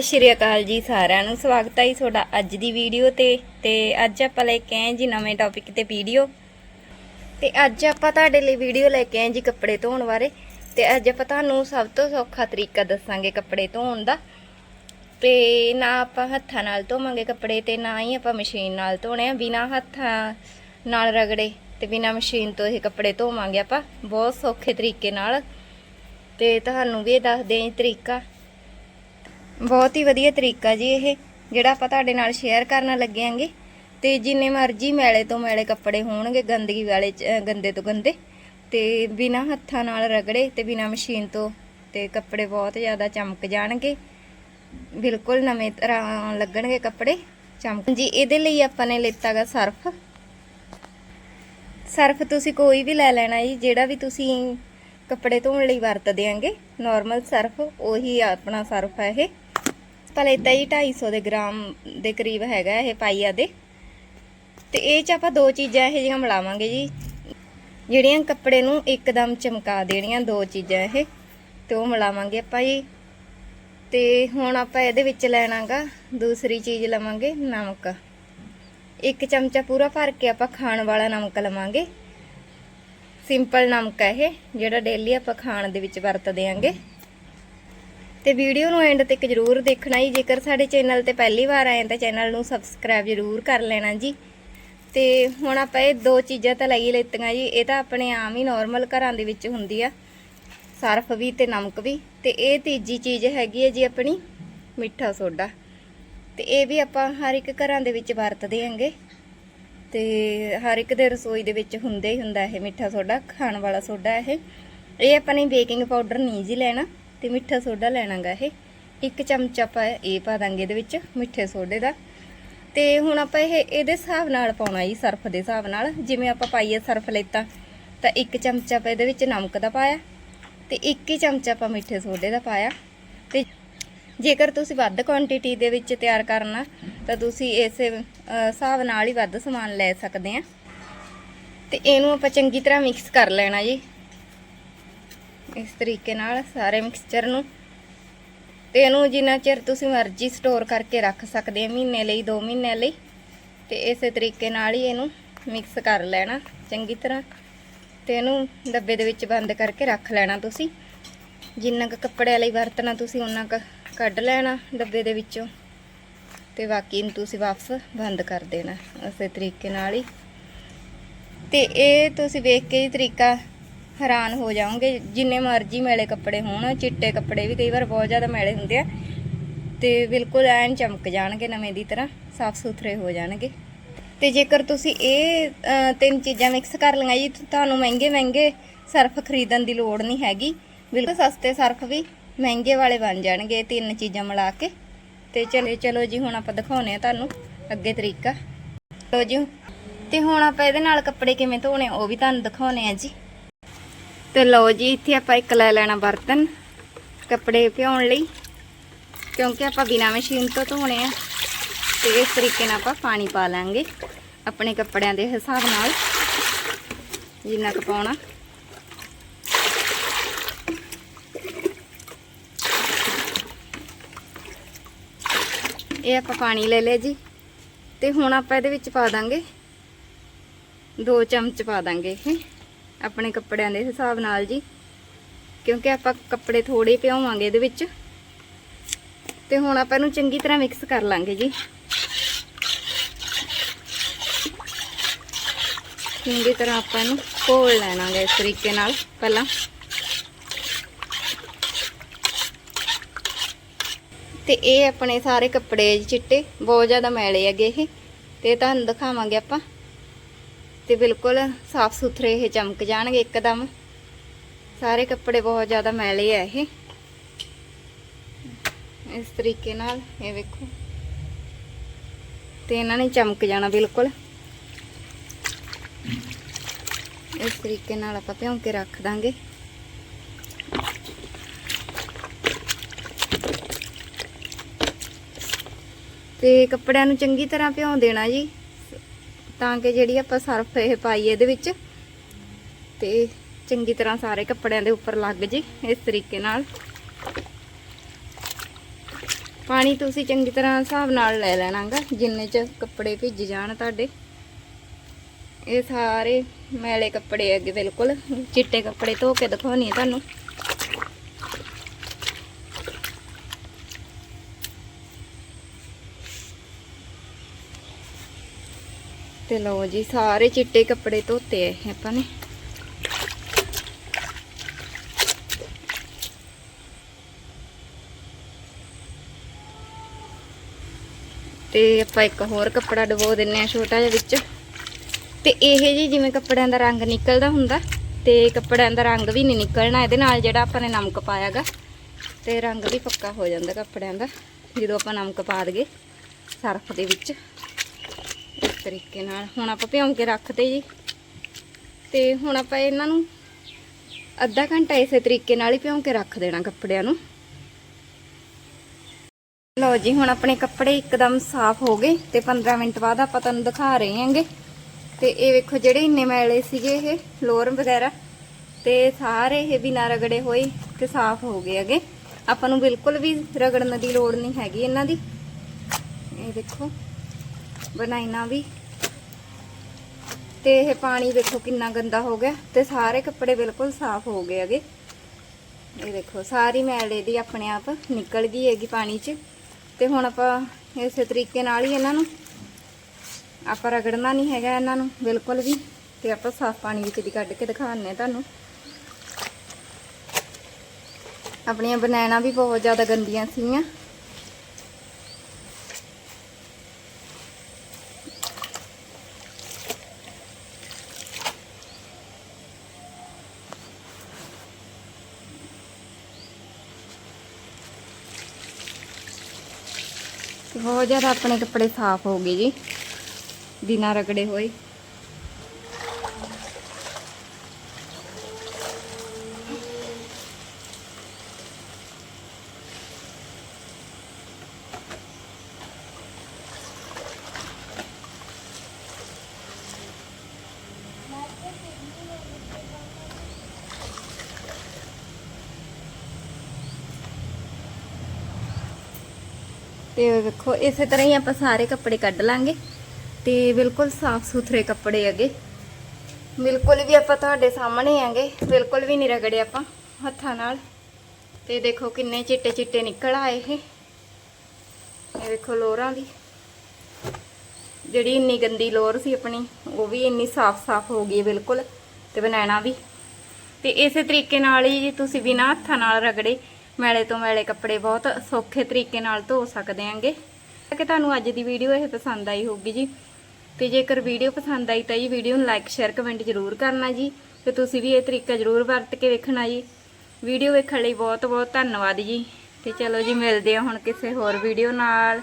ਸਤਿ ਸ਼੍ਰੀ ਅਕਾਲ ਜੀ ਸਾਰਿਆਂ ਨੂੰ। ਸਵਾਗਤ ਹੈ ਜੀ ਤੁਹਾਡਾ ਅੱਜ ਦੀ ਵੀਡੀਓ ਤੇ। ਤੇ ਅੱਜ ਆਪਾਂ ਲੈ ਕੇ ਆਏ ਜੀ ਨਵੇਂ ਟੌਪਿਕ ਤੇ ਵੀਡੀਓ। ਤੇ ਅੱਜ ਆਪਾਂ ਤੁਹਾਡੇ ਲਈ ਵੀਡੀਓ ਲੈ ਕੇ ਆਏ ਜੀ ਕੱਪੜੇ ਧੋਣ ਬਾਰੇ। ਤੇ ਅੱਜ ਆਪਾਂ ਤੁਹਾਨੂੰ ਸਭ ਤੋਂ ਸੌਖਾ ਤਰੀਕਾ ਦੱਸਾਂਗੇ ਕੱਪੜੇ ਧੋਣ ਦਾ। ਤੇ ਨਾ ਆਪਾਂ ਹੱਥਾਂ ਨਾਲ ਧੋਵਾਂਗੇ ਕੱਪੜੇ ਤੇ, ਨਾ ਹੀ ਆਪਾਂ ਮਸ਼ੀਨ ਨਾਲ ਧੋਣੇ ਆ। ਬਿਨਾ ਹੱਥਾਂ ਨਾਲ ਰਗੜੇ ਤੇ ਬਿਨਾ ਮਸ਼ੀਨ ਤੋਂ ਇਹ ਕੱਪੜੇ ਧੋਵਾਂਗੇ ਆਪਾਂ। ਬਹੁਤ ਸੌਖੇ ਤਰੀਕੇ ਨਾਲ। ਤੇ ਤੁਹਾਨੂੰ ਵੀ ਇਹ ਦੱਸਦੇ ਆਂ ਜੀ ਤਰੀਕਾ। ਬਹੁਤ ਹੀ ਵਧੀਆ ਤਰੀਕਾ ਜੀ ਇਹ, ਜਿਹੜਾ ਆਪਾਂ ਤੁਹਾਡੇ ਨਾਲ ਸ਼ੇਅਰ ਕਰਨ ਲੱਗੇ ਆਂਗੇ। ਤੇ ਜਿੰਨੇ ਮਰਜ਼ੀ ਮੈਲੇ ਤੋਂ ਮੈਲੇ ਕੱਪੜੇ ਹੋਣਗੇ, ਗੰਦਗੀ ਵਾਲੇ ਗੰਦੇ ਤੋਂ ਗੰਦੇ। ਤੇ ਬਿਨਾ ਹੱਥਾਂ ਨਾਲ ਰਗੜੇ ਤੇ ਬਿਨਾ ਮਸ਼ੀਨ ਤੋਂ ਤੇ ਕੱਪੜੇ ਬਹੁਤ ਜ਼ਿਆਦਾ ਚਮਕ ਜਾਣਗੇ। ਬਿਲਕੁਲ ਨਵੇਂ ਤਰ੍ਹਾਂ ਲੱਗਣਗੇ ਕੱਪੜੇ, ਚਮਕ ਜੀ, ਇਹਦੇ ਲਈ ਆਪਾਂ ਨੇ ਲਿੱਤਾਗਾ ਸਰਫ। ਸਰਫ ਤੁਸੀਂ ਕੋਈ ਵੀ ਲੈ ਲੈਣਾ ਜੀ, ਜਿਹੜਾ ਵੀ ਤੁਸੀਂ ਕੱਪੜੇ ਧੋਣ ਲਈ ਵਰਤਦੇ ਆਂਗੇ ਨਾਰਮਲ ਸਰਫ, ਉਹੀ ਆਪਣਾ ਸਰਫ ਹੈ ਇਹ। ਭਲੇ ਤਾਂ ਹੀ 250 ਦੇ ਗ੍ਰਾਮ ਦੇ ਕਰੀਬ ਹੈਗਾ ਇਹ ਪਾਈਆ ਦੇ। ਤੇ ਇਹ ਚ ਆਪਾਂ ਦੋ ਚੀਜ਼ਾਂ ਇਹ ਜਿਹੀਆਂ ਮਿਲਾਵਾਂਗੇ ਜੀ। ਜਿਹੜੀਆਂ ਕੱਪੜੇ ਨੂੰ ਇੱਕਦਮ ਚਮਕਾ ਦੇਣੀਆਂ ਦੋ ਚੀਜ਼ਾਂ ਇਹ, ਤੇ ਉਹ ਮਿਲਾਵਾਂਗੇ ਆਪਾਂ ਜੀ। ਤੇ ਹੁਣ ਆਪਾਂ ਇਹਦੇ ਵਿੱਚ ਲੈਣਾਗਾ, ਦੂਸਰੀ ਚੀਜ਼ ਲਵਾਂਗੇ ਨਮਕ। ਇੱਕ ਚਮਚਾ ਪੂਰਾ ਭਰ ਕੇ ਆਪਾਂ ਖਾਣ ਵਾਲਾ ਨਮਕ ਲਵਾਂਗੇ। ਸਿੰਪਲ ਨਮਕ ਹੈ ਇਹ, ਜਿਹੜਾ ਡੇਲੀ ਆਪਾਂ ਖਾਣ ਦੇ ਵਿੱਚ ਵਰਤਦੇ ਆਂਗੇ। ਤੇ ਵੀਡੀਓ ਨੂੰ ਐਂਡ ਤੱਕ ਜਰੂਰ ਦੇਖਣਾ ਜੀ। ਜੇਕਰ ਸਾਡੇ ਚੈਨਲ ਤੇ ਪਹਿਲੀ ਵਾਰ ਆਏ ਤਾਂ ਚੈਨਲ ਨੂੰ ਸਬਸਕ੍ਰਾਈਬ ਜਰੂਰ ਕਰ ਲੈਣਾ ਜੀ। ਤੇ ਹੁਣ ਆਪਾਂ ਇਹ ਦੋ ਚੀਜ਼ਾਂ ਤਾਂ ਲਈ ਲੈਤੀਆਂ ਜੀ। ਇਹ ਤਾਂ ਆਪਣੇ ਆਮ ਹੀ ਨਾਰਮਲ ਘਰਾਂ ਦੇ ਵਿੱਚ ਹੁੰਦੀ ਆ। ਸਰਫ ਵੀ ਤੇ ਨਮਕ ਵੀ। ਤੇ ਇਹ ਤੀਜੀ ਚੀਜ਼ ਹੈਗੀ ਹੈ ਜੀ ਆਪਣੀ ਮਿੱਠਾ ਸੋਡਾ। ਤੇ ਇਹ ਵੀ ਆਪਾਂ ਹਰ ਇੱਕ ਘਰਾਂ ਦੇ ਵਿੱਚ ਵਰਤਦੇ ਆਂਗੇ ਤੇ ਹਰ ਇੱਕ ਦੇ ਰਸੋਈ ਦੇ ਵਿੱਚ ਹੁੰਦਾ ਹੀ ਹੁੰਦਾ ਇਹ ਮਿੱਠਾ ਸੋਡਾ, ਖਾਣ ਵਾਲਾ ਸੋਡਾ ਇਹ। ਇਹ ਆਪਾਂ ਨੇ ਬੇਕਿੰਗ ਪਾਊਡਰ ਨਹੀਂ ਜੀ ਲੈਣਾ। ਤੇ ਮਿੱਠਾ ਸੋਡਾ ਲੈਣਾਗਾ ਇਹ। ਇੱਕ ਚਮਚ ਆਪਾਂ ਇਹ ਪਾ ਦਾਂਗੇ ਇਹਦੇ ਵਿੱਚ, ਮਿੱਠੇ ਸੋਡੇ ਦਾ। ਤੇ ਹੁਣ ਆਪਾਂ ਇਹ, ਇਹਦੇ ਹਿਸਾਬ ਨਾਲ ਪਾਉਣਾ ਜੀ, ਸਰਫ ਦੇ ਹਿਸਾਬ ਨਾਲ। ਜਿਵੇਂ ਆਪਾਂ ਪਾਈਏ ਸਰਫ ਲੈਤਾ, ਤਾਂ ਇੱਕ ਚਮਚ ਆਪਾਂ ਇਹਦੇ ਵਿੱਚ ਨਮਕ ਦਾ ਪਾਇਆ, ਤੇ ਇੱਕ ਹੀ ਚਮਚ ਆਪਾਂ ਮਿੱਠੇ ਸੋਡੇ ਦਾ ਪਾਇਆ। ਤੇ ਜੇਕਰ ਤੁਸੀਂ ਵੱਧ ਕੁਆਂਟੀਟੀ ਦੇ ਵਿੱਚ ਤਿਆਰ ਕਰਨਾ, ਤਾਂ ਤੁਸੀਂ ਇਸੇ ਹਿਸਾਬ ਨਾਲ ਹੀ ਵੱਧ ਸਮਾਨ ਲੈ ਸਕਦੇ ਆ। ਤੇ ਇਹਨੂੰ ਆਪਾਂ ਚੰਗੀ ਤਰ੍ਹਾਂ ਮਿਕਸ ਕਰ ਲੈਣਾ ਜੀ। ਇਸ ਤਰੀਕੇ ਨਾਲ ਸਾਰੇ ਮਿਕਸਚਰ ਨੂੰ। ਤੇ ਇਹਨੂੰ ਜਿੰਨਾ ਚਿਰ ਤੁਸੀਂ ਮਰਜ਼ੀ ਸਟੋਰ ਕਰਕੇ ਰੱਖ ਸਕਦੇ ਆ, ਮਹੀਨੇ ਲਈ 2 ਮਹੀਨੇ ਲਈ। ਤੇ ਇਸੇ ਤਰੀਕੇ ਨਾਲ ਹੀ ਇਹਨੂੰ ਮਿਕਸ ਕਰ ਲੈਣਾ ਚੰਗੀ ਤਰ੍ਹਾਂ। ਤੇ ਇਹਨੂੰ ਡੱਬੇ ਦੇ ਵਿੱਚ ਬੰਦ ਕਰਕੇ ਰੱਖ ਲੈਣਾ ਤੁਸੀਂ। ਜਿੰਨਾ ਕੁ ਕੱਪੜਿਆਂ ਲਈ ਵਰਤਣਾ ਤੁਸੀਂ ਉਹਨਾਂ ਕੁ ਕੱਢ ਲੈਣਾ ਡੱਬੇ ਦੇ ਵਿੱਚੋਂ। ਤੇ ਬਾਕੀ ਨੂੰ ਤੁਸੀਂ ਵਾਪਸ ਬੰਦ ਕਰ ਦੇਣਾ, ਉਸੇ ਤਰੀਕੇ ਨਾਲ ਹੀ। ਤੇ ਇਹ ਤੁਸੀਂ ਵੇਖ ਕੇ ਹੀ ਤਰੀਕਾ ਹੈਰਾਨ ਹੋ ਜਾਓਗੇ, ਜਿੰਨੇ ਮਰਜ਼ੀ ਮੈਲੇ ਕੱਪੜੇ ਹੋਣ, ਚਿੱਟੇ ਕੱਪੜੇ ਵੀ ਕਈ ਵਾਰ ਬਹੁਤ ਜ਼ਿਆਦਾ ਮੈਲੇ ਹੁੰਦੇ ਆ। ਤੇ ਬਿਲਕੁਲ ਐਨ ਚਮਕ ਜਾਣਗੇ ਨਵੇਂ ਦੀ ਤਰ੍ਹਾਂ, ਸਾਫ਼ ਸੁਥਰੇ ਹੋ ਜਾਣਗੇ। ਤੇ ਜੇਕਰ ਤੁਸੀਂ ਇਹ ਤਿੰਨ ਚੀਜ਼ਾਂ ਮਿਕਸ ਕਰ ਲਈਆਂ ਜੀ ਤੁਹਾਨੂੰ ਮਹਿੰਗੇ ਮਹਿੰਗੇ ਸਰਫ ਖਰੀਦਣ ਦੀ ਲੋੜ ਨਹੀਂ ਹੈਗੀ। ਬਿਲਕੁਲ ਸਸਤੇ ਸਰਫ ਵੀ ਮਹਿੰਗੇ ਵਾਲੇ ਬਣ ਜਾਣਗੇ ਤਿੰਨ ਚੀਜ਼ਾਂ ਮਿਲਾ ਕੇ। ਤੇ ਚਲੇ, ਚਲੋ ਜੀ, ਹੁਣ ਆਪਾਂ ਦਿਖਾਉਨੇ ਆ ਤੁਹਾਨੂੰ ਅੱਗੇ ਤਰੀਕਾ। ਲੋ ਜੀ, ਤੇ ਹੁਣ ਆਪਾਂ ਇਹਦੇ ਨਾਲ ਕੱਪੜੇ ਕਿਵੇਂ ਧੋਣੇ, ਉਹ ਵੀ ਤੁਹਾਨੂੰ ਦਿਖਾਉਨੇ ਆ ਜੀ। ਤੇ ਲਓ ਜੀ, ਇੱਥੇ ਆਪਾਂ ਇੱਕ ਲੈ ਲੈਣਾ ਬਰਤਨ, ਕੱਪੜੇ ਭਿਉਣ ਲਈ, ਕਿਉਂਕਿ ਆਪਾਂ ਬਿਨਾ ਮਸ਼ੀਨ ਤੋਂ ਧੋਣੇ ਆ। ਤੇ ਇਸ ਤਰੀਕੇ ਨਾਲ ਆਪਾਂ ਪਾਣੀ ਪਾ ਲਾਂਗੇ ਆਪਣੇ ਕੱਪੜਿਆਂ ਦੇ ਹਿਸਾਬ ਨਾਲ, ਜਿੰਨਾ ਕੁ ਪਾਉਣਾ। ਇਹ ਆਪਾਂ ਪਾਣੀ ਲੈ ਲਿਆ ਜੀ। ਤੇ ਹੁਣ ਆਪਾਂ ਇਹਦੇ ਵਿੱਚ ਪਾ ਦਾਂਗੇ, ਦੋ ਚਮਚ ਪਾ ਦਾਂਗੇ ਇਹ। ਆਪਣੇ ਕੱਪੜਿਆਂ ਦੇ ਹਿਸਾਬ ਨਾਲ ਜੀ। ਕਿਉਂਕਿ ਆਪਾਂ ਕੱਪੜੇ ਥੋੜੇ ਪਿਆਵਾਂਗੇ ਇਹਦੇ ਵਿੱਚ। ਤੇ ਹੁਣ ਆਪਾਂ ਇਹਨੂੰ ਚੰਗੀ ਤਰ੍ਹਾਂ ਮਿਕਸ ਕਰ ਲਾਂਗੇ ਜੀ। ਚੰਗੀ ਤਰ੍ਹਾਂ ਆਪਾਂ ਇਹਨੂੰ ਘੋਲ ਲੈਣਾਗੇ ਇਸ ਤਰੀਕੇ ਨਾਲ ਪਹਿਲਾਂ। ਤੇ ਇਹ ਆਪਣੇ ਸਾਰੇ ਕੱਪੜੇ ਜੀ ਚਿੱਟੇ, ਬਹੁਤ ਜ਼ਿਆਦਾ ਮੈਲੇ ਹੈਗੇ ਇਹ। ਤੇ ਤੁਹਾਨੂੰ ਦਿਖਾਵਾਂਗੇ ਆਪਾਂ। ਤੇ ਬਿਲਕੁਲ ਸਾਫ਼ ਸੁਥਰੇ ਇਹ ਚਮਕ ਜਾਣਗੇ ਇੱਕਦਮ। ਸਾਰੇ ਕੱਪੜੇ ਬਹੁਤ ਜ਼ਿਆਦਾ ਮੈਲੇ ਆ ਇਹ। ਇਸ ਤਰੀਕੇ ਨਾਲ ਇਹ ਵੇਖੋ। ਤੇ ਇਹਨਾਂ ਨੇ ਚਮਕ ਜਾਣਾ ਬਿਲਕੁਲ। ਇਸ ਤਰੀਕੇ ਨਾਲ ਆਪਾਂ ਭਿਉਂ ਕੇ ਰੱਖ ਦਾਂਗੇ। ਤੇ ਕੱਪੜਿਆਂ ਨੂੰ ਚੰਗੀ ਤਰ੍ਹਾਂ ਭਿਉਂ ਦੇਣਾ ਜੀ। ਤਾਂ ਕਿ ਜਿਹੜੀ ਆਪਾਂ ਸਰਫ ਇਹ ਪਾਈ ਇਹਦੇ ਵਿੱਚ, ਤੇ ਚੰਗੀ ਤਰ੍ਹਾਂ ਸਾਰੇ ਕੱਪੜਿਆਂ ਦੇ ਉੱਪਰ ਲੱਗ ਜੇ ਇਸ ਤਰੀਕੇ ਨਾਲ। ਪਾਣੀ ਤੁਸੀਂ ਚੰਗੀ ਤਰ੍ਹਾਂ ਹਿਸਾਬ ਨਾਲ ਲੈ ਲੈਣਾਗਾ, ਜਿੰਨੇ ਚ ਕੱਪੜੇ ਭਿੱਜ ਜਾਣ ਤੁਹਾਡੇ। ਇਹ ਸਾਰੇ ਮੈਲੇ ਕੱਪੜੇ ਅੱਗੇ ਬਿਲਕੁਲ ਚਿੱਟੇ ਕੱਪੜੇ ਧੋ ਕੇ ਦਿਖਾਉਣੀ ਤੁਹਾਨੂੰ। ਤੇ ਲਓ ਜੀ, ਸਾਰੇ ਚਿੱਟੇ ਕੱਪੜੇ ਧੋਤੇ ਆ ਆਪਾਂ ਨੇ। ਤੇ ਆਪਾਂ ਇੱਕ ਹੋਰ ਕੱਪੜਾ ਡਬੋ ਦਿੰਨੇ ਆ ਛੋਟਾ ਜਿਹਾ ਵਿੱਚ। ਤੇ ਇਹ ਜੀ ਜਿਵੇਂ ਕੱਪੜਿਆਂ ਦਾ ਰੰਗ ਨਿਕਲਦਾ ਹੁੰਦਾ, ਤੇ ਕੱਪੜਿਆਂ ਦਾ ਰੰਗ ਵੀ ਨਹੀਂ ਨਿਕਲਣਾ, ਇਹਦੇ ਨਾਲ ਜਿਹੜਾ ਆਪਾਂ ਨੇ ਨਮਕ ਪਾਇਆਗਾ ਤੇ ਰੰਗ ਵੀ ਪੱਕਾ ਹੋ ਜਾਂਦਾ ਕੱਪੜਿਆਂ ਦਾ, ਜਦੋਂ ਆਪਾਂ ਨਮਕ ਪਾ ਦਈਏ ਸਰਫ ਦੇ ਵਿੱਚ। ਤਰੀਕੇ ਨਾਲ। ਹੁਣ ਆਪਾਂ ਭਿਉਂ ਕੇ ਰੱਖਦੇ ਜੀ। ਤੇ ਹੁਣ ਆਪਾਂ ਇਹਨਾਂ ਨੂੰ ਅੱਧਾ ਘੰਟਾ ਇਸੇ ਤਰੀਕੇ ਨਾਲ ਹੀ ਭਿਉਂ ਕੇ ਰੱਖ ਦੇਣਾ ਕੱਪੜਿਆਂ ਨੂੰ। ਲਓ ਜੀ, ਹੁਣ ਆਪਣੇ ਕੱਪੜੇ ਇੱਕਦਮ ਸਾਫ਼ ਹੋ ਗਏ ਤੇ 15 ਮਿੰਟ ਬਾਅਦ ਆਪਾਂ ਤੁਹਾਨੂੰ ਦਿਖਾ ਰਹੇ ਹਾਂਗੇ। ਤੇ ਇਹ ਵੇਖੋ ਜਿਹੜੇ ਇੰਨੇ ਮੈਲੇ ਸੀਗੇ ਇਹ ਫਲੋਰ ਵਗੈਰਾ। ਤੇ ਸਾਰੇ ਇਹ ਬਿਨਾਂ ਰਗੜੇ ਹੋਏ ਤੇ ਸਾਫ਼ ਹੋ ਗਏ ਹੈਗੇ। ਆਪਾਂ ਨੂੰ ਬਿਲਕੁਲ ਵੀ ਰਗੜਨ ਦੀ ਲੋੜ ਨਹੀਂ ਹੈਗੀ ਇਹਨਾਂ ਦੀ। ਇਹ ਦੇਖੋ। ਬਣਾਈਨਾ ਵੀ। ਤੇ ਇਹ ਪਾਣੀ ਦੇਖੋ ਕਿੰਨਾ ਗੰਦਾ ਹੋ ਗਿਆ ਤੇ ਸਾਰੇ ਕੱਪੜੇ ਬਿਲਕੁਲ ਸਾਫ਼ ਹੋ ਗਏ ਹੈਗੇ। ਇਹ ਦੇਖੋ ਸਾਰੀ ਮੈਲ ਇਹਦੀ ਆਪਣੇ ਆਪ ਨਿਕਲ ਗਈ ਹੈਗੀ ਪਾਣੀ 'ਚ। ਤੇ ਹੁਣ ਆਪਾਂ ਇਸੇ ਤਰੀਕੇ ਨਾਲ ਹੀ ਇਹਨਾਂ ਨੂੰ ਆਪਾਂ ਰਗੜਨਾ ਨਹੀਂ ਹੈਗਾ ਇਹਨਾਂ ਨੂੰ ਬਿਲਕੁਲ ਵੀ। ਤੇ ਆਪਾਂ ਸਾਫ਼ ਪਾਣੀ ਵਿੱਚ ਦੀ ਕੱਢ ਕੇ ਦਿਖਾਉਂਦੇ ਤੁਹਾਨੂੰ। ਆਪਣੀਆਂ ਬਨਾਨਾ ਵੀ ਬਹੁਤ ਜ਼ਿਆਦਾ ਗੰਦੀਆਂ ਸੀਗੀਆਂ। ਬਹੁਤ ਜ਼ਿਆਦਾ ਆਪਣੇ ਕੱਪੜੇ ਸਾਫ਼ ਹੋ ਗਏ ਜੀ। ਬਿਨਾਂ ਰਗੜੇ ਹੋਏ। ਤੇ ਵੇਖੋ, ਇਸੇ ਤਰ੍ਹਾਂ ਹੀ ਆਪਾਂ ਸਾਰੇ ਕੱਪੜੇ ਕੱਢ ਲਾਂਗੇ ਤੇ ਬਿਲਕੁਲ ਸਾਫ਼ ਸੁਥਰੇ ਕੱਪੜੇ ਹੈਗੇ। ਬਿਲਕੁਲ ਵੀ ਆਪਾਂ ਤੁਹਾਡੇ ਸਾਹਮਣੇ ਆਂਗੇ ਬਿਲਕੁਲ ਵੀ ਨਹੀਂ ਰਗੜੇ ਆਪਾਂ ਹੱਥਾਂ ਨਾਲ। ਤੇ ਦੇਖੋ ਕਿੰਨੇ ਚਿੱਟੇ ਚਿੱਟੇ ਨਿਕਲ ਆਏ ਇਹ। ਇਹ ਦੇਖੋ ਲੋਰਾਂ ਦੀ। ਜਿਹੜੀ ਇੰਨੀ ਗੰਦੀ ਲੋਰ ਸੀ ਆਪਣੀ, ਉਹ ਵੀ ਇੰਨੀ ਸਾਫ਼-ਸਾਫ਼ ਹੋ ਗਈ ਬਿਲਕੁਲ, ਤੇ ਬਨਾਣਾ ਵੀ। ਤੇ ਇਸੇ ਤਰੀਕੇ ਨਾਲ ਹੀ ਤੁਸੀਂ ਬਿਨਾਂ ਹੱਥਾਂ ਨਾਲ ਰਗੜੇ ਮੈਲੇ ਤੋਂ ਮੈਲੇ ਕੱਪੜੇ ਬਹੁਤ ਸੌਖੇ ਤਰੀਕੇ ਨਾਲ ਧੋ ਸਕਦੇ ਆਂਗੇ। ਕਿ ਤੁਹਾਨੂੰ ਅੱਜ ਦੀ ਵੀਡੀਓ ਇਹ ਪਸੰਦ ਆਈ ਹੋਊਗੀ ਜੀ। ਤੇ ਜੇਕਰ ਵੀਡੀਓ ਪਸੰਦ ਆਈ ਤਾਂ ਜੀ ਵੀਡੀਓ ਨੂੰ ਲਾਈਕ, ਸ਼ੇਅਰ, ਕਮੈਂਟ ਜ਼ਰੂਰ ਕਰਨਾ ਜੀ। ਤੇ ਤੁਸੀਂ ਵੀ ਇਹ ਤਰੀਕਾ ਜ਼ਰੂਰ ਵਰਤ ਕੇ ਵੇਖਣਾ ਜੀ। ਵੀਡੀਓ ਵੇਖਣ ਲਈ ਬਹੁਤ ਬਹੁਤ ਧੰਨਵਾਦ ਜੀ। ਤੇ ਚਲੋ ਜੀ, ਮਿਲਦੇ ਆ ਹੁਣ ਕਿਸੇ ਹੋਰ ਵੀਡੀਓ ਨਾਲ।